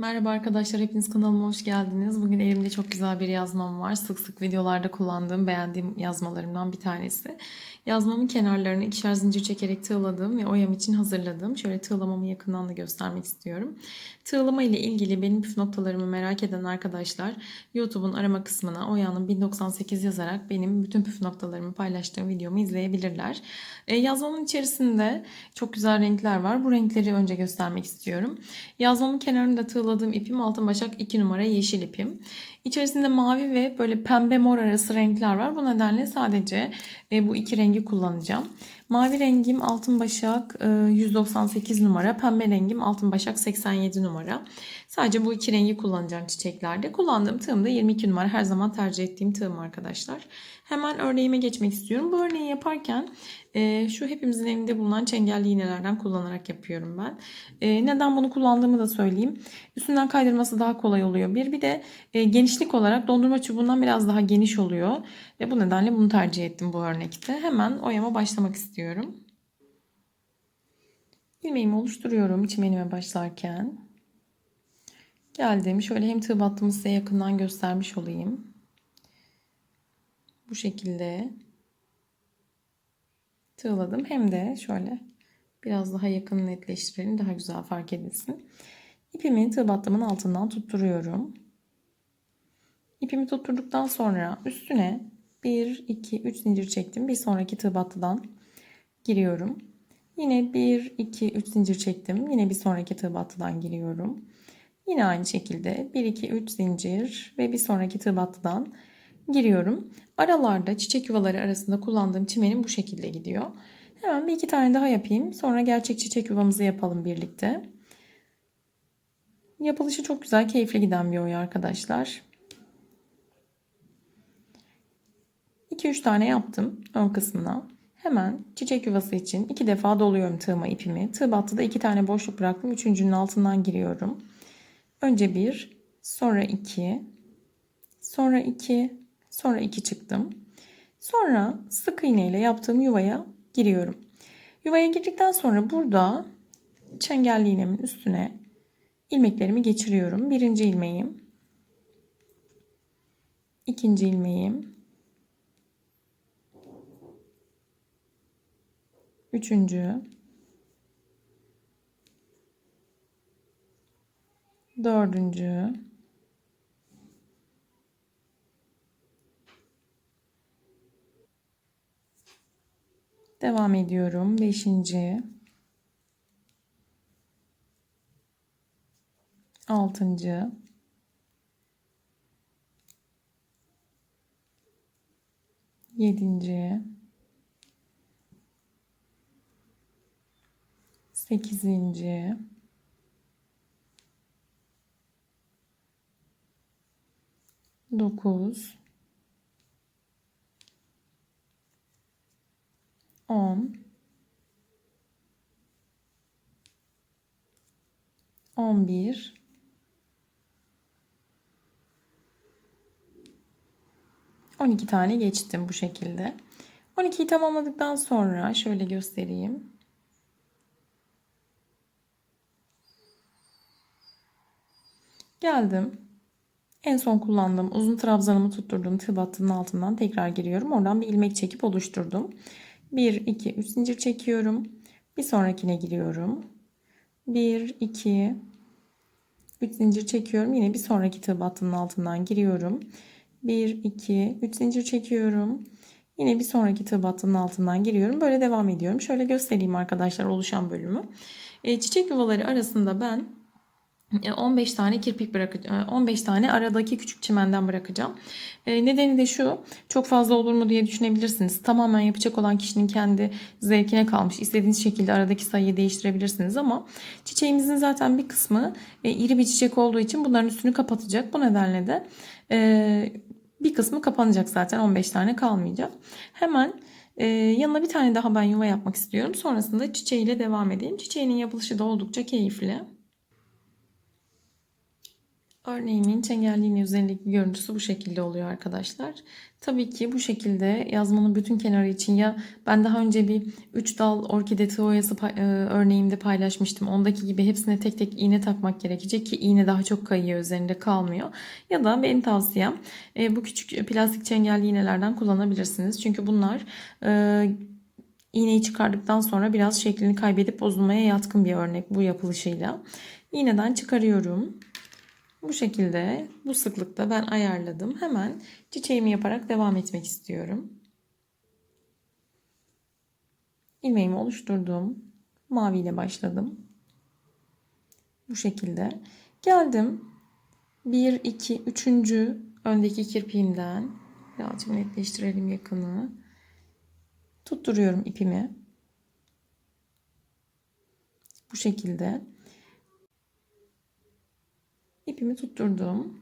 Merhaba arkadaşlar, hepiniz kanalıma hoş geldiniz. Bugün elimde çok güzel bir yazmam var. Sık sık videolarda kullandığım, beğendiğim yazmalarımdan bir tanesi. Yazmamın kenarlarını ikişer zincir çekerek tığladım ve oyam için hazırladım. Şöyle tığlamamı yakından da göstermek istiyorum. Tığlama ile ilgili benim püf noktalarımı merak eden arkadaşlar YouTube'un arama kısmına Oya'nın 1098 yazarak benim bütün püf noktalarımı paylaştığım videomu izleyebilirler. E, yazmamın içerisinde çok güzel renkler var. Bu renkleri önce göstermek istiyorum. Yazmamın kenarında tığladığım ipim altın başak 2 numara yeşil ipim. İçerisinde mavi ve böyle pembe mor arası renkler var. Bu nedenle sadece e, bu iki rengi kullanacağım. Mavi rengim altın başak e, 198 numara. Pembe rengim altın başak 87 numara. Sadece bu iki rengi kullanacağım çiçeklerde. Kullandığım tığım da 22 numara. Her zaman tercih ettiğim tığım arkadaşlar. Hemen örneğime geçmek istiyorum. Bu örneği yaparken e, şu hepimizin evinde bulunan çengelli iğnelerden kullanarak yapıyorum ben. E, neden bunu kullandığımı da söyleyeyim. Üstünden kaydırması daha kolay oluyor. Bir bir de e, genişlik olarak dondurma çubuğundan biraz daha geniş oluyor. Ve bu nedenle bunu tercih ettim bu örnekte. Hemen oyama başlamak istiyorum. İlmeğimi oluşturuyorum çimenime başlarken. Geldim. Şöyle hem tığ battımı size yakından göstermiş olayım. Bu şekilde tığladım. Hem de şöyle biraz daha yakın netleştirelim. Daha güzel fark edilsin. İpimi tığ battımın altından tutturuyorum. İpimi tutturduktan sonra üstüne 1, 2, 3 zincir çektim. Bir sonraki tığ battıdan giriyorum. Yine 1, 2, 3 zincir çektim. Yine bir sonraki tığ battıdan giriyorum. Yine aynı şekilde 1, 2, 3 zincir ve bir sonraki tığ battıdan giriyorum. Aralarda çiçek yuvaları arasında kullandığım çimenim bu şekilde gidiyor. Hemen bir iki tane daha yapayım. Sonra gerçek çiçek yuvamızı yapalım birlikte. Yapılışı çok güzel, keyifli giden bir oya arkadaşlar. 2-3 tane yaptım ön kısmına. Hemen çiçek yuvası için iki defa doluyorum tığıma ipimi. Tığ battıda iki tane boşluk bıraktım. Üçüncünün altından giriyorum. Önce bir, sonra iki, sonra iki, sonra iki çıktım. Sonra sık iğne ile yaptığım yuvaya giriyorum. Yuvaya girdikten sonra burada çengelli iğnemin üstüne ilmeklerimi geçiriyorum. Birinci ilmeğim, ikinci ilmeğim, üçüncü, dördüncü, devam ediyorum. Beşinci, altıncı, yedinci, sekizinci, dokuz, on, on bir, on iki tane geçtim bu şekilde. 12'yi tamamladıktan sonra şöyle göstereyim. Geldim. En son kullandığım uzun trabzanımı tutturduğum tığ battının altından tekrar giriyorum. Oradan bir ilmek çekip oluşturdum. 1, 2, 3 zincir çekiyorum. Bir sonrakine giriyorum. 1, 2, 3 zincir çekiyorum. Yine bir sonraki tığ battının altından giriyorum. 1, 2, 3 zincir çekiyorum. Yine bir sonraki tığ battının altından giriyorum. Böyle devam ediyorum. Şöyle göstereyim arkadaşlar oluşan bölümü. E, çiçek yuvaları arasında ben 15 tane kirpik bırakacağım. 15 tane aradaki küçük çimenden bırakacağım. E, nedeni de şu. Çok fazla olur mu diye düşünebilirsiniz. Tamamen yapacak olan kişinin kendi zevkine kalmış. İstediğiniz şekilde aradaki sayıyı değiştirebilirsiniz ama çiçeğimizin zaten bir kısmı e, iri bir çiçek olduğu için bunların üstünü kapatacak. Bu nedenle de e, bir kısmı kapanacak zaten. 15 tane kalmayacak. Hemen yanına bir tane daha ben yuva yapmak istiyorum. Sonrasında çiçeğiyle devam edeyim. Çiçeğinin yapılışı da oldukça keyifli. Örneğimin çengelli iğne üzerindeki görüntüsü bu şekilde oluyor arkadaşlar. Tabii ki bu şekilde yazmanın bütün kenarı için ya ben daha önce bir 3 dal orkide tığ oyası pay- e, örneğimde paylaşmıştım. Ondaki gibi hepsine tek tek iğne takmak gerekecek ki iğne daha çok kayıyor üzerinde kalmıyor. Ya da benim tavsiyem e, bu küçük plastik çengelli iğnelerden kullanabilirsiniz. Çünkü bunlar e, iğneyi çıkardıktan sonra biraz şeklini kaybedip bozulmaya yatkın bir örnek bu yapılışıyla. İğneden çıkarıyorum. Bu şekilde bu sıklıkta ben ayarladım. Hemen çiçeğimi yaparak devam etmek istiyorum. İlmeğimi oluşturdum. Mavi ile başladım. Bu şekilde. Geldim. 1, 2, 3. öndeki kirpiğimden birazcık netleştirelim yakını. Tutturuyorum ipimi. Bu şekilde. İpimi tutturdum.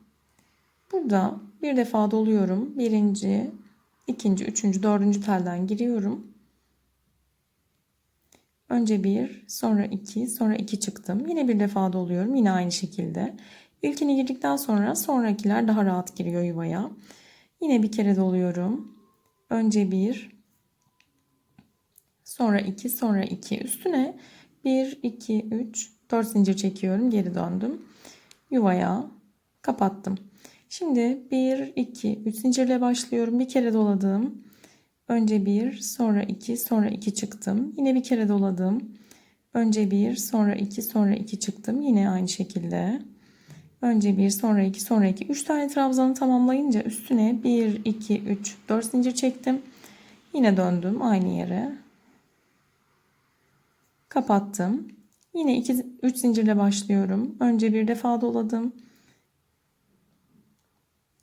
Burada bir defa doluyorum. Birinci, ikinci, üçüncü, dördüncü telden giriyorum. Önce bir, sonra iki, sonra iki çıktım. Yine bir defa doluyorum. Yine aynı şekilde. İlkini girdikten sonra sonrakiler daha rahat giriyor yuvaya. Yine bir kere doluyorum. Önce bir, sonra iki, sonra iki. Üstüne bir, iki, üç, dört zincir çekiyorum. Geri döndüm yuvaya kapattım. Şimdi 1, 2, 3 zincirle başlıyorum. Bir kere doladım. Önce 1, sonra 2, sonra 2 çıktım. Yine bir kere doladım. Önce 1, sonra 2, sonra 2 çıktım. Yine aynı şekilde. Önce 1, sonra 2, sonra 2. 3 tane trabzanı tamamlayınca üstüne 1, 2, 3, 4 zincir çektim. Yine döndüm aynı yere. Kapattım. Yine 2 3 zincirle başlıyorum. Önce bir defa doladım.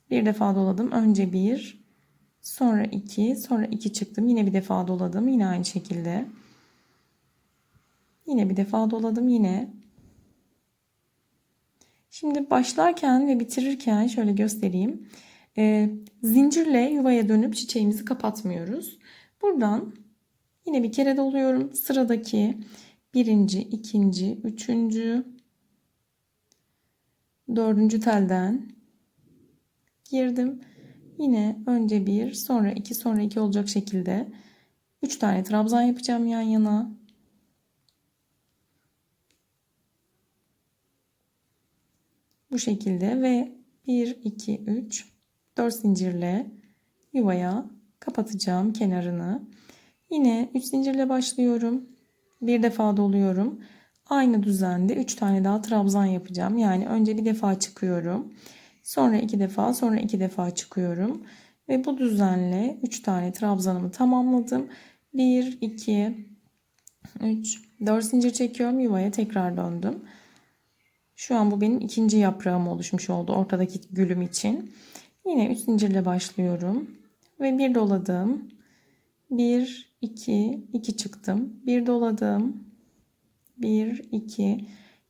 Bir defa doladım. Önce bir, sonra iki, sonra iki çıktım. Yine bir defa doladım. Yine aynı şekilde. Yine bir defa doladım yine. Şimdi başlarken ve bitirirken şöyle göstereyim. Ee, zincirle yuvaya dönüp çiçeğimizi kapatmıyoruz. Buradan yine bir kere doluyorum. Sıradaki birinci, ikinci, üçüncü, dördüncü telden girdim. Yine önce bir, sonra iki, sonra iki olacak şekilde üç tane trabzan yapacağım yan yana. Bu şekilde ve 1, 2, 3, 4 zincirle yuvaya kapatacağım kenarını. Yine 3 zincirle başlıyorum. Bir defa doluyorum. Aynı düzende 3 tane daha trabzan yapacağım. Yani önce bir defa çıkıyorum. Sonra iki defa, sonra iki defa çıkıyorum. Ve bu düzenle 3 tane trabzanımı tamamladım. 1, 2, 3, 4 zincir çekiyorum. Yuvaya tekrar döndüm. Şu an bu benim ikinci yaprağım oluşmuş oldu ortadaki gülüm için. Yine 3 zincirle başlıyorum. Ve bir doladım. 1, 2, 2 çıktım. Bir doladım. 1, 2,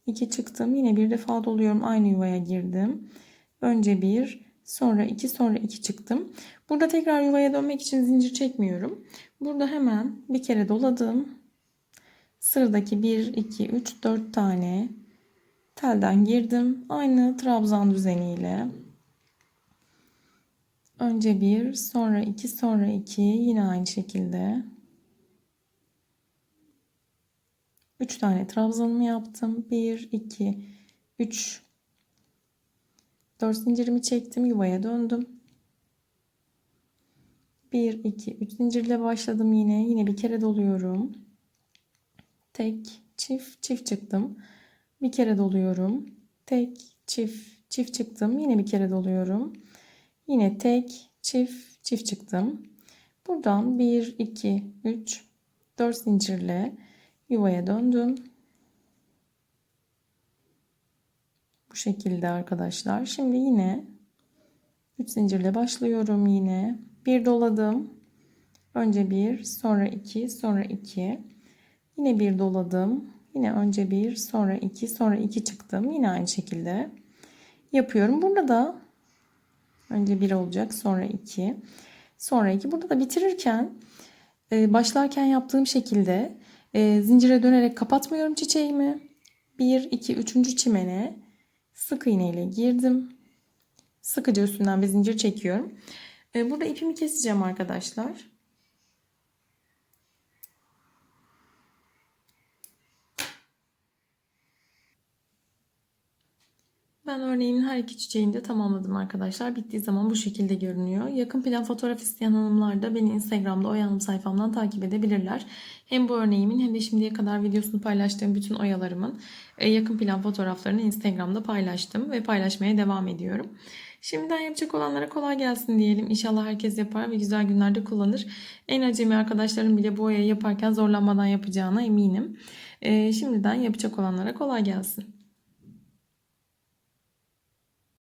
2 çıktım. Yine bir defa doluyorum. Aynı yuvaya girdim. Önce 1, sonra 2, sonra 2 çıktım. Burada tekrar yuvaya dönmek için zincir çekmiyorum. Burada hemen bir kere doladım. Sıradaki 1, 2, 3, 4 tane telden girdim. Aynı trabzan düzeniyle. Önce 1, sonra 2, sonra 2 yine aynı şekilde. 3 tane trabzanımı yaptım. 1, 2, 3, 4 zincirimi çektim. Yuvaya döndüm. 1, 2, 3 zincirle başladım yine. Yine bir kere doluyorum. Tek, çift, çift çıktım. Bir kere doluyorum. Tek, çift, çift çıktım. Yine bir kere doluyorum. Yine tek, çift, çift çıktım. Buradan 1, 2, 3, 4 zincirle yuvaya döndüm. Bu şekilde arkadaşlar. Şimdi yine 3 zincirle başlıyorum yine. Bir doladım. Önce bir, sonra iki, sonra iki. Yine bir doladım. Yine önce bir, sonra iki, sonra iki çıktım. Yine aynı şekilde yapıyorum. Burada da önce bir olacak, sonra iki, sonra iki. Burada da bitirirken e, başlarken yaptığım şekilde e, zincire dönerek kapatmıyorum çiçeğimi. 1, 2, 3. çimene Sık iğne ile girdim. Sıkıca üstünden bir zincir çekiyorum. Ee, Burada ipimi keseceğim arkadaşlar. Ben örneğimin her iki çiçeğini de tamamladım arkadaşlar. Bittiği zaman bu şekilde görünüyor. Yakın plan fotoğraf isteyen hanımlar da beni Instagram'da Oya sayfamdan takip edebilirler. Hem bu örneğimin hem de şimdiye kadar videosunu paylaştığım bütün oyalarımın e, yakın plan fotoğraflarını Instagram'da paylaştım ve paylaşmaya devam ediyorum. Şimdiden yapacak olanlara kolay gelsin diyelim. İnşallah herkes yapar ve güzel günlerde kullanır. En acemi arkadaşlarım bile bu oyayı yaparken zorlanmadan yapacağına eminim. E, şimdiden yapacak olanlara kolay gelsin.